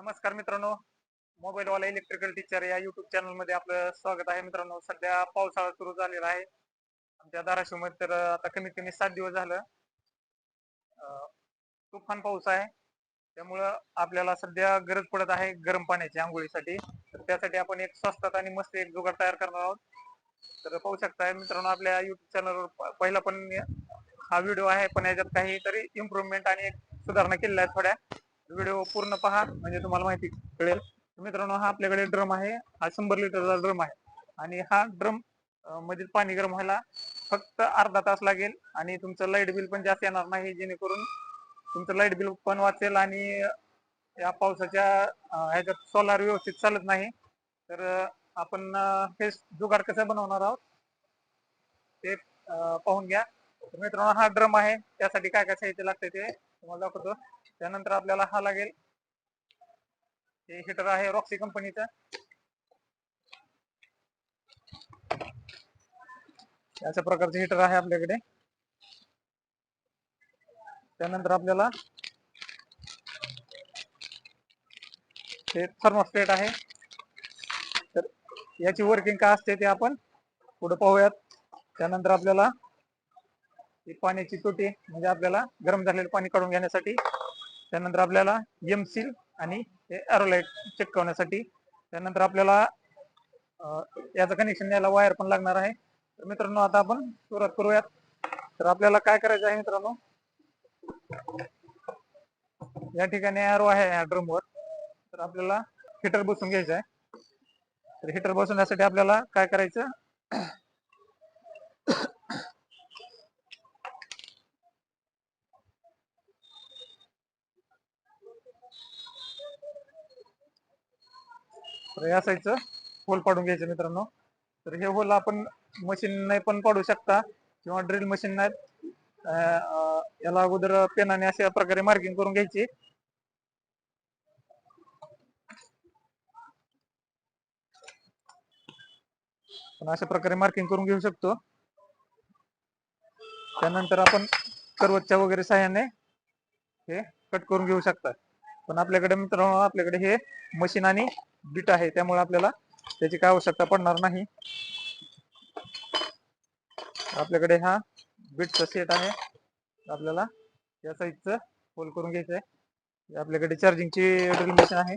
नमस्कार मित्रांनो. मोबाईलवाला इलेक्ट्रिकल टीचर या युट्यूब चॅनलमध्ये आपलं स्वागत आहे मित्रांनो. सध्या पावसाळा सुरू झालेला आहे. आमच्या धाराशिवमध्ये तर आता कमीत कमी सात दिवस झालं. तुफान पाऊस आहे. त्यामुळं आपल्याला सध्या गरज पडत आहे गरम पाण्याची आंघोळीसाठी. तर त्यासाठी आपण एक स्वस्तात आणि मस्त एक जुगाड तयार करणार आहोत. तर पाहू शकताय मित्रांनो आपल्या युट्यूब चॅनलवर पहिला पण हा व्हिडिओ आहे. पण याच्यात काहीतरी इम्प्रुव्हमेंट आणि एक सुधारणा केलेल्या आहेत थोड्या. व्हिडिओ पूर्ण पहा म्हणजे तुम्हाला माहिती कळेल. मित्रांनो हा आपल्याकडे ड्रम आहे. हा शंभर लिटरचा ड्रम आहे. आणि हा ड्रम मधील पाणी गरम व्हायला फक्त अर्धा तास लागेल. आणि तुमचं लाइट बिल पण जास्त येणार नाही जेणेकरून तुमचं लाइट बिल पण वाचेल आणि या पावसाच्या ह्याच्यात सोलार व्यवस्थित चालत नाही. तर आपण हे जुगाड कसं बनवणार आहोत ते पाहून घ्या. मित्रांनो हा ड्रम आहे. त्यासाठी काय काय साहित्य लागतं ते तुम्हाला दाखवतो. त्यानंतर आपल्याला हा लागेल. हे हिटर आहे रॉक्सी कंपनीचा अशा प्रकारचे हिटर आहे आपल्याकडे. त्यानंतर आपल्याला हे थर्मोस्टेट आहे. तर याची वर्किंग काय असते ते आपण पुढे पाहूयात. त्यानंतर आपल्याला एक पाण्याची तोटी म्हणजे आपल्याला गरम झालेलं पाणी काढून घेण्यासाठी त्यानंतर आपल्याला एम सील आणि एरोलाईट एरोलाइट चिटकवण्यासाठी त्यानंतर आपल्याला याचं कनेक्शन द्यायला वायर पण लागणार आहे. तर मित्रांनो आता आपण सुरुवात करूयात. तर आपल्याला काय करायचं आहे मित्रांनो? या ठिकाणी एरो आहे या ड्रमवर तर आपल्याला हिटर बसून घ्यायचं आहे. तर हिटर बसवण्यासाठी आपल्याला काय करायचं? तर या साईडचं होल पाडून घ्यायचं मित्रांनो. तर हे होल आपण मशीन पण पाडू शकता किंवा ड्रिल मशीन नाही याला अगोदर पेनाने अशा प्रकारे मार्किंग करून घ्यायची. पण अशा प्रकारे मार्किंग करून घेऊ शकतो. त्यानंतर आपण करवतच्या वगैरे सहाय्याने हे कट करून घेऊ शकता. पण आपल्याकडे मित्रांनो आपल्याकडे हे मशीन आणि बीट आहे. त्यामुळे आपल्याला त्याची काय आवश्यकता पडणार नाही. आपल्याकडे हा बीटचा सेट आहे. आपल्याला या साईजचं होल करून घ्यायचं आहे आपल्याकडे चार्जिंगची ड्रिल मशीन आहे.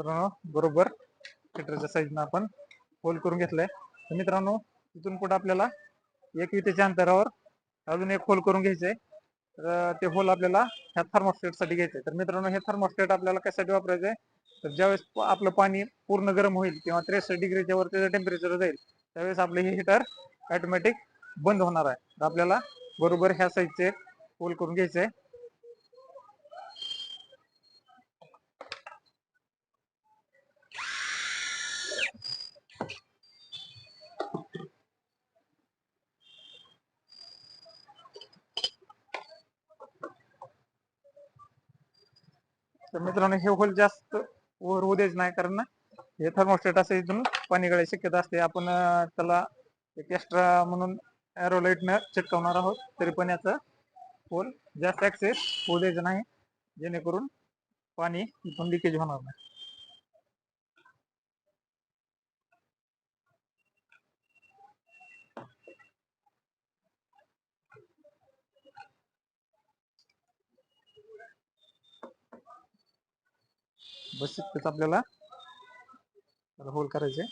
मित्रांनो बरोबर? फिटरच्या साईजनं आपण होल करून घेतलाय. तर मित्रांनो तिथून पुढे आपल्याला एक विटेच्या अंतरावर अजून एक होल करून घ्यायचंय. तर ते होल आपल्याला ह्या थर्मोस्टेटसाठी घ्यायचंय. तर मित्रांनो हे थर्मोस्टेट आपल्याला कशासाठी वापरायचंय? तर ज्यावेळेस आपलं पाणी पूर्ण गरम होईल किंवा त्रेसष्ट डिग्रीच्या वर त्याचं टेम्परेचर जाईल त्यावेळेस आपलं हे हिटर ऑटोमॅटिक बंद होणार आहे. तर आपल्याला बरोबर ह्या साईजचे होल करून घ्यायचंय. तर मित्रांनो हे होल जास्त वर होऊ द्यायचं नाही कारण हे थर्मोस्टेट असं इथून पाणी गळायची शक्यता असते. आपण त्याला एक एक्स्ट्रा म्हणून न चिटकवणार आहोत तरी पण याचा होल जास्त ऍक्सेस होऊ द्यायचं नाही. जेणेकरून पाणी इथून लिकेज होणार नाही. बस इतकंच आपल्याला. होल करायचे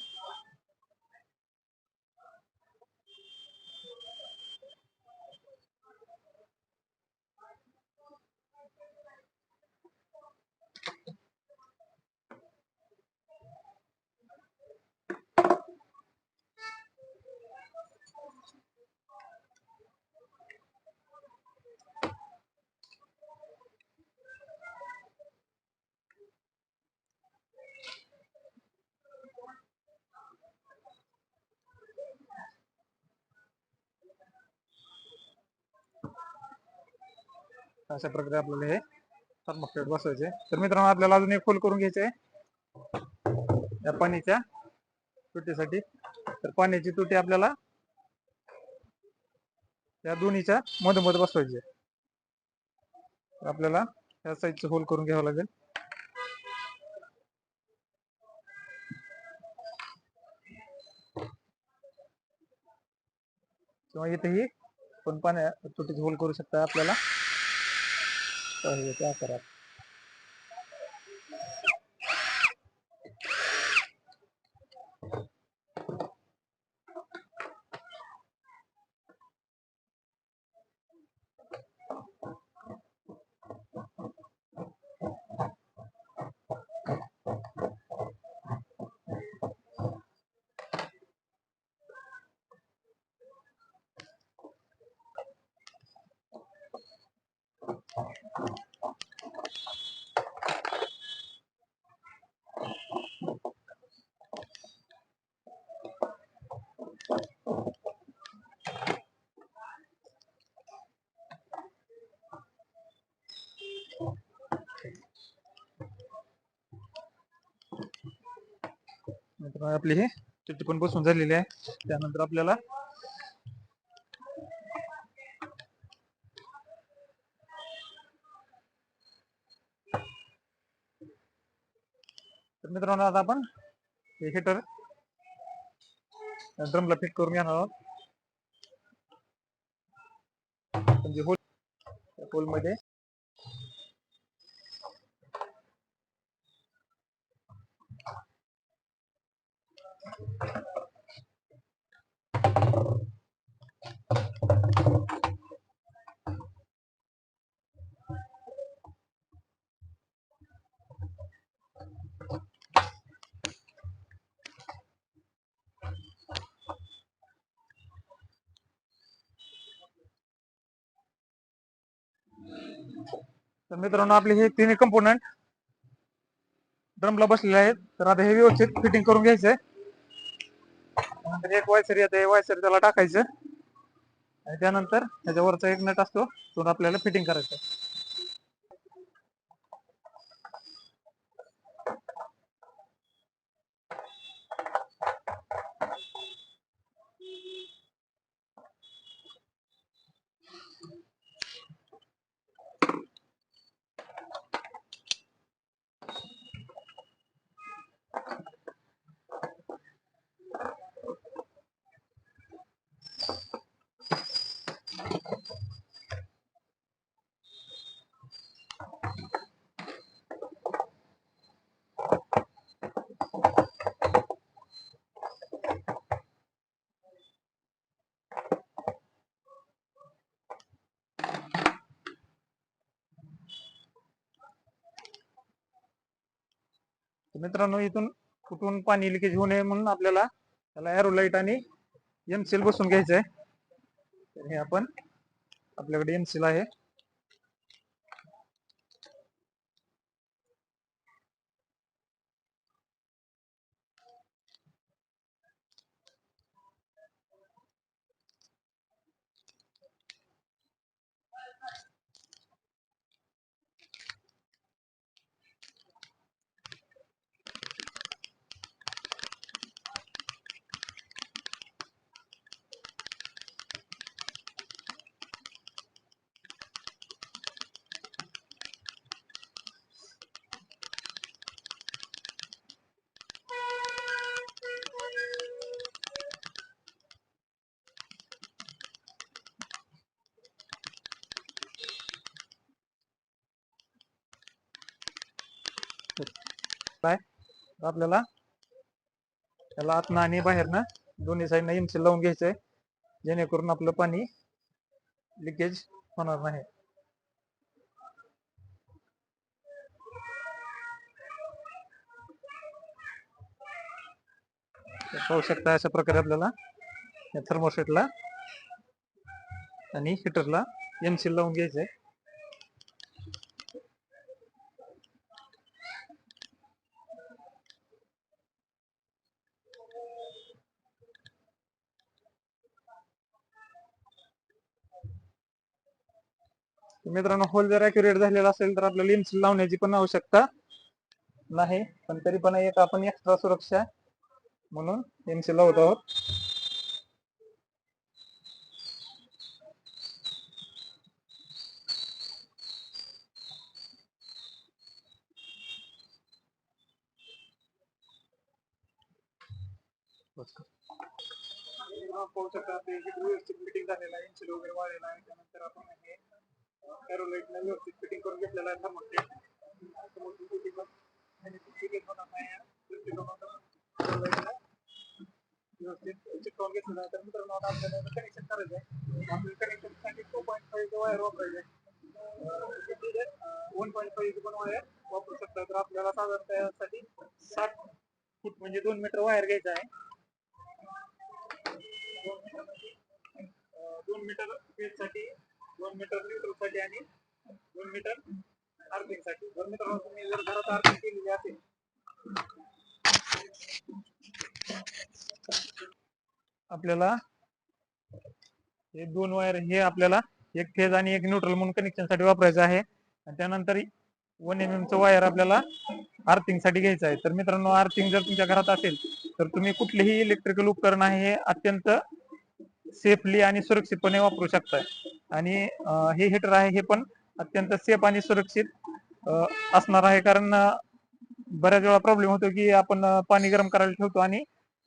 अशा प्रकारे आपल्याला हे थर्मोस्टेट बसवायचे. तर मित्रांनो आपल्याला अजून एक फुल करून घ्यायचे या पाण्याच्या तुटीसाठी. तर पाण्याची तुटी आपल्याला या दोन्हीच्या मधोमध बसवायची. तर आपल्याला या साईजचं होल करून घ्यावं लागेल. किंवा इथेही पण पाण्या तुटीचे होल करू शकता आपल्याला. पाहिजे त्या आकारात मित्रांनो आपली हे. चिट्टी पण बसून झालेली आहे. त्यानंतर आपल्याला तर मित्रांनो आता आपण हे हिटर ड्रमला फिट करून घेणार आहोत. म्हणजे होल होल तर मित्रांनो आपले हे तिन्ही कंपोनंट ड्रमला बसलेले आहेत. तर आता हे व्यवस्थित फिटिंग करून घ्यायचंय. नंतर एक वायसर येते वायसर त्याला टाकायचं. आणि त्यानंतर त्याच्यावरचा एक नट असतो तो आपल्याला फिटिंग करायचा. मित्रांनो इथून कुठून पाणी लिकेज होऊ नये म्हणून आपल्याला त्याला एरोलाईट आणि एमसील बसून घ्यायचं आहे तर हे आपण आपल्याकडे एमसील आहे काय तर आपल्याला. त्याला आतनं आणि बाहेरनं दोन्ही साईडनं एम सील लावून घ्यायचंय. जेणेकरून आपलं पाणी लिकेज होणार नाही. पाहू शकता अशा प्रकारे आपल्याला या आणि हिटरला एमसील लावून घ्यायचंय. मित्रांनो होल जर अॅक्युरेट झालेला असेल तर आपल्याला लेन्स लावण्याची पण आवश्यकता नाही. पण तरी पण एक आपण एक्स्ट्रा सुरक्षा म्हणून लेन्स लावत आहोत. पाहू शकता आपली ही व्यवस्थित फिटिंग झालेला आहे इन्सुल वगैरे वाढलेला आहे त्यानंतर आपण हे एरोलाइटला व्यवस्थित फिटिंग करून घेतलेला आहे थर्मोस्टेट व्यवस्थित चिटकवून घेतलेला आहे तर मित्रांनो आता आपल्याला कनेक्शन करायचं आहे आपल्याला कनेक्शनसाठी टू पॉईंट फाईव्ह वायर वापरायचं आहे वन पॉईंट फाईव्ह पण वायर वापरू शकता तर आपल्याला साधारणतः यासाठी साठ फूट म्हणजे दोन मीटर वायर घ्यायचा आहे दोन मीटर म्हणजे, साठी दोन मीटर न्यूट्रलसाठी आणि दोन मीटर अर्थिंगसाठी दोन मीटर तुम्ही जर घरात अर्थिंग केलेली असेल. आपल्याला हे दोन वायर हे आपल्याला एक फेज आणि एक न्यूट्रल म्हणून कनेक्शनसाठी वापरायचं आहे. आणि त्यानंतर वन एम एम च वायर आपल्याला आर्थिंगसाठी घ्यायचं आहे. तर मित्रांनो आर्थिंग जर तुमच्या घरात असेल तर तुम्ही कुठलेही इलेक्ट्रिकल उपकरण आहे हे अत्यंत सेफली आणि सुरक्षितपणे वापरू शकताय. आणि हे हिटर आहे हे पण अत्यंत सेफ आणि सुरक्षित असणार आहे. कारण बऱ्याच वेळा प्रॉब्लेम होतो की आपण पाणी गरम करायला ठेवतो आणि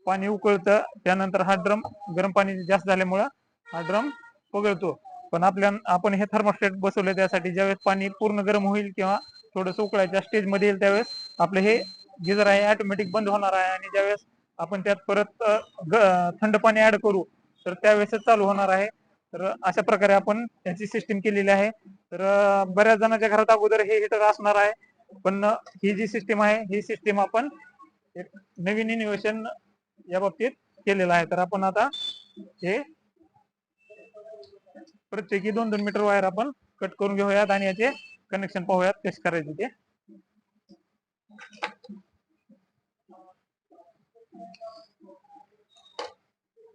पाणी उकळतं. त्यानंतर हा ड्रम गरम पाणी जास्त झाल्यामुळं हा ड्रम पगळतो. पण आपल्या आपण हे थर्मोस्टेट बसवले त्यासाठी ज्यावेळेस पाणी पूर्ण गरम होईल किंवा थोडस उकळायच्या स्टेजमध्ये येईल त्यावेळेस आपलं हे गिजर आहे ऑटोमॅटिक बंद होणार आहे. आणि ज्यावेळेस आपण त्यात परत थंड पाणी ऍड करू तर त्यावेळेसच चालू होणार आहे. तर अशा प्रकारे आपण त्यांची सिस्टीम केलेली आहे. तर बऱ्याच जणांच्या घरात अगोदर हे हिटर असणार आहे. पण ही जी सिस्टीम आहे ही सिस्टीम आपण एक नवीन इनोव्हेशन या बाबतीत केलेलं आहे. तर आपण आता हे प्रत्येकी दोन दोन मीटर वायर आपण कट करून घेऊयात आणि याचे कनेक्शन पाहूयात कसे करायचे ते.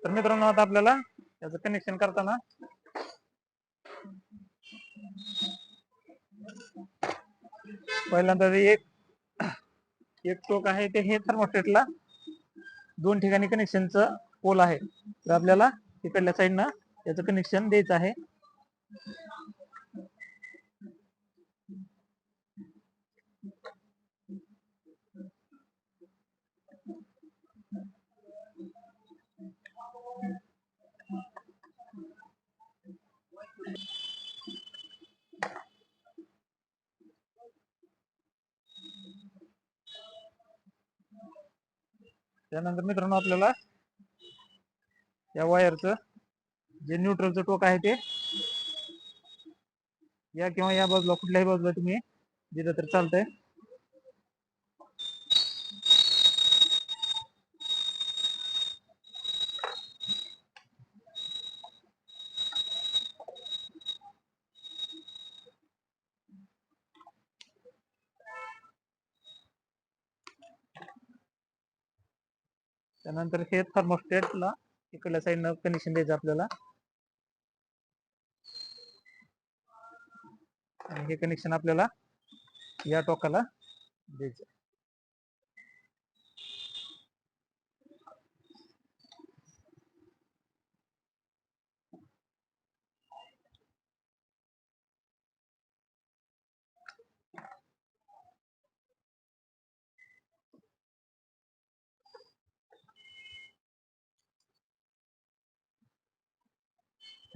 तर मित्रांनो आता आपल्याला याचं कनेक्शन करताना पहिल्यांदा एक एक टोक आहे ते हे थर्मोस्टेटला दोन ठिकाणी कनेक्शनचं पोल आहे. तर आपल्याला तिकडल्या साईडनं याचं कनेक्शन द्यायचं आहे. त्यानंतर मित्रांनो आपल्याला या वायरचं जे न्यूट्रलचं टोक आहे ते या किंवा या बाजूला कुठल्याही बाजूला तुम्ही दिलं तर चालतंय. नंतर हे थर्मोस्टेटला इकडल्या साईडनं कनेक्शन द्यायचं आपल्याला. आणि हे कनेक्शन आपल्याला या टोकाला द्यायचं.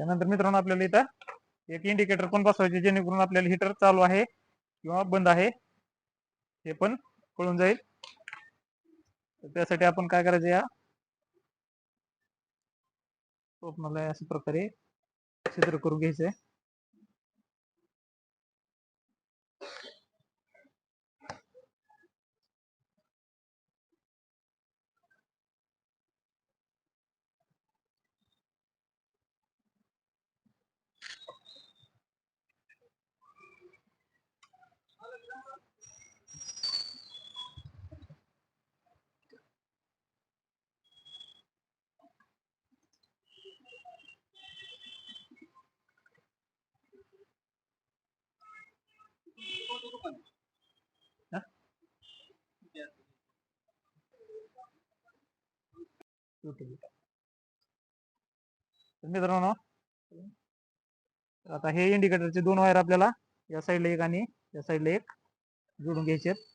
त्यानंतर मित्रांनो आपल्याला इथं एक इंडिकेटर पण बसवायचे जेणेकरून आपल्याला हिटर चालू आहे किंवा बंद आहे हे पण कळून जाईल. तर त्यासाठी आपण काय करायचं या? स्वप्नाला अशा प्रकारे छिद्र करून घ्यायचंय. युटिलिटी मित्रांनो आता हे इंडिकेटरचे दोन वायर आपल्याला या साईडला एक आणि या साईडला एक जोडून घ्यायचे आहेत.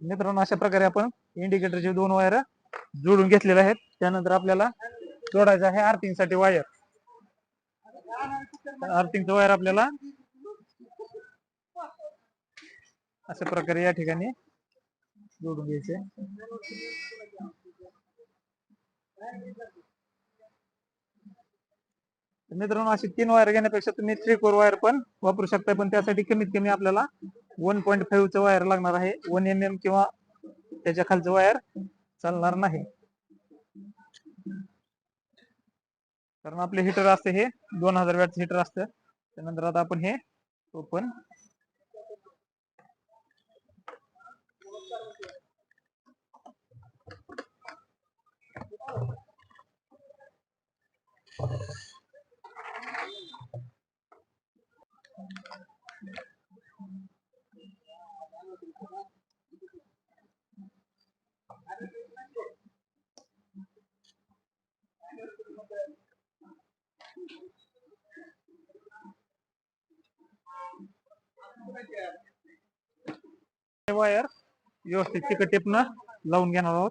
मित्रांनो अशा प्रकारे आपण इंडिकेटरचे दोन वायर जोडून घेतलेले आहेत. त्यानंतर आपल्याला जोडायचं आहे अर्थिंगसाठी वायर अर्थिंगचं वायर आपल्याला अशा प्रकारे या ठिकाणी जोडून घ्यायचे. मित्रांनो अशी तीन वायर घेण्यापेक्षा तुम्ही थ्री कोर वायर पण वापरू शकता पण त्यासाठी कमीत कमी आपल्याला वन पॉईंट फाईव्हचं वायर लागणार आहे. वन एम एम किंवा त्याच्या खालचं वायर चालणार नाही. कारण आपले हिटर असते हे दोन हजार वॅटचं हिटर असतं. त्यानंतर आता आपण हे ओपन वायर व्यवस्थित चिकट टेपनं लावून घेणार आहोत.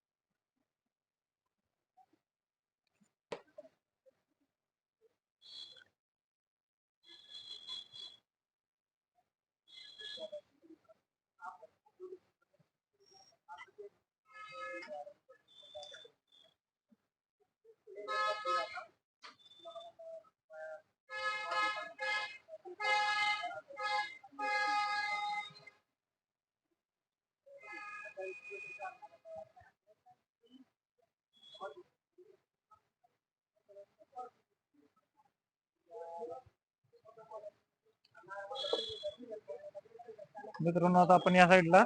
मित्रांनो आता आपण या साईडला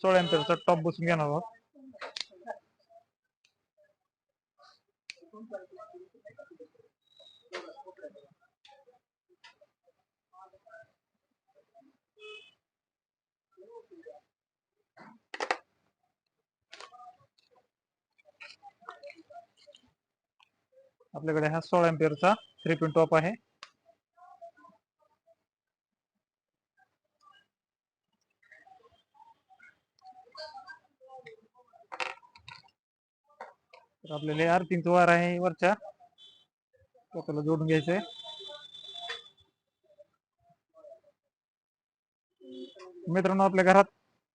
सोळा एम्पियरचा टॉप बसून घेणार आहोत. आपल्याकडे हा सोळा एम्पियरचा थ्री पिन टॉप आहे. तर आपल्याला अर्थिंगचं वायर आहे वरच्या. टोकाला जोडून घ्यायचंय. मित्रांनो आपल्या घरात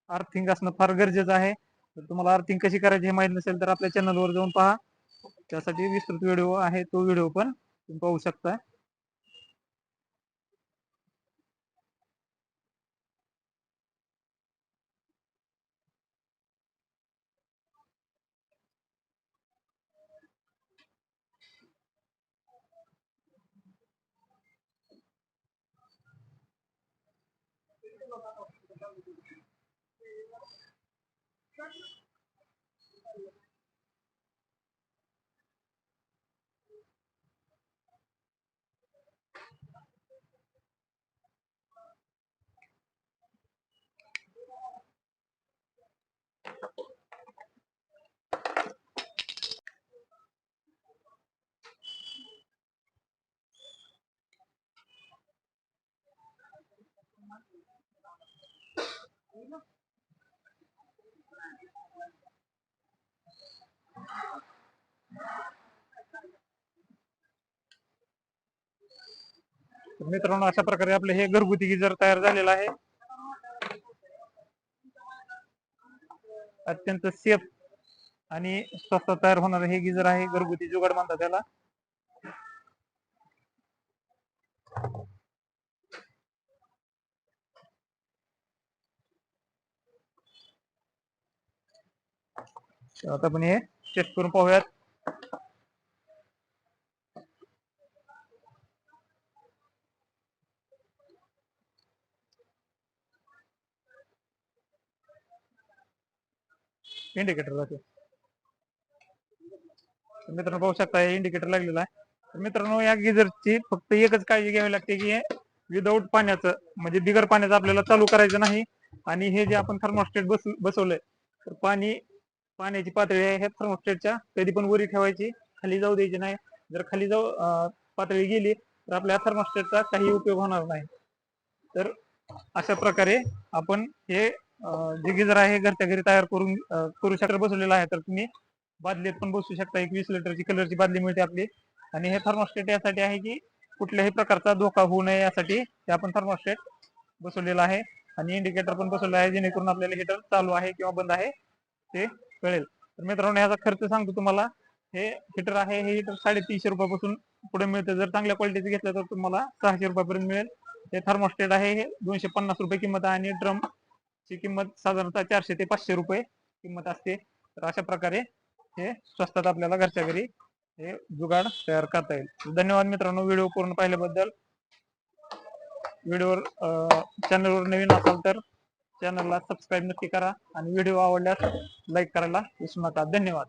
अर्थिंग असणं फार गरजेचं आहे. तर तुम्हाला अर्थिंग कशी करायची हे माहीत नसेल तर आपल्या चॅनलवर जाऊन पहा. त्यासाठी विस्तृत व्हिडिओ आहे तो व्हिडिओ पण तुम्ही पाहू शकता. Thank you. मित्रांनो अशा प्रकारे आपले हे घरगुती गिजर तयार झालेलं आहे. अत्यंत सेफ आणि स्वस्त तयार होणार हे गिजर आहे घरगुती जुगाड म्हणतात त्याला. आता आपण हे टेस्ट करून पाहूयात. इंडिकेटर जाते मित्रांनो पाहू शकता हे इंडिकेटर लागलेला आहे. तर मित्रांनो या गिझरची फक्त एकच काळजी घ्यावी लागते की हे विदाऊट पाण्याचं म्हणजे बिगर पाण्याचं आपल्याला चालू करायचं नाही. आणि हे जे आपण थर्मोस्टेट बस बसवलंय तर पाणी पाण्याची पातळी आहे ह्या थर्मोस्टेटच्या कधी पण वरी ठेवायची खाली जाऊ द्यायची नाही. जर खाली जाऊ पातळी गेली तर आपल्या थर्मोस्टेटचा काही उपयोग होणार नाही. तर अशा प्रकारे आपण हे जे गिजर आहे घरच्या घरी तयार करून करू शकता. बसवलेलं आहे तर तुम्ही बादलीत पण बसू शकता. एक वीस लिटरची कलरची बादली मिळते आपली. आणि हे थर्मोस्टेट यासाठी आहे की कुठल्याही प्रकारचा धोका होऊ नये यासाठी हे आपण थर्मोस्टेट बसवलेलं आहे. आणि इंडिकेटर पण बसवलं आहे जेणेकरून आपल्याला हिटर चालू आहे किंवा बंद आहे. ते कळेल. तर मित्रांनो ह्याचा खर्च सांगतो तुम्हाला. हे हिटर आहे हे हिटर साडेतीनशे रुपयापासून पुढे मिळते. जर चांगल्या क्वालिटीचं घेतलं तर तुम्हाला सहाशे रुपयापर्यंत मिळेल. हे थर्मोस्टेट आहे हे दोनशे पन्नास रुपये किंमत आहे आणि ड्रम ची किंमत साधारणतः चारशे ते पाचशे रुपये किंमत असते. तर अशा प्रकारे हे स्वस्तात आपल्याला घरच्या घरी हे जुगाड तयार करता येईल. धन्यवाद मित्रांनो व्हिडिओ पूर्ण पाहिल्याबद्दल. व्हिडिओवर चॅनलवर नवीन असाल तर चॅनलला सबस्क्राईब नक्की करा आणि व्हिडिओ आवडल्यास लाईक करायला विसरू नका. धन्यवाद.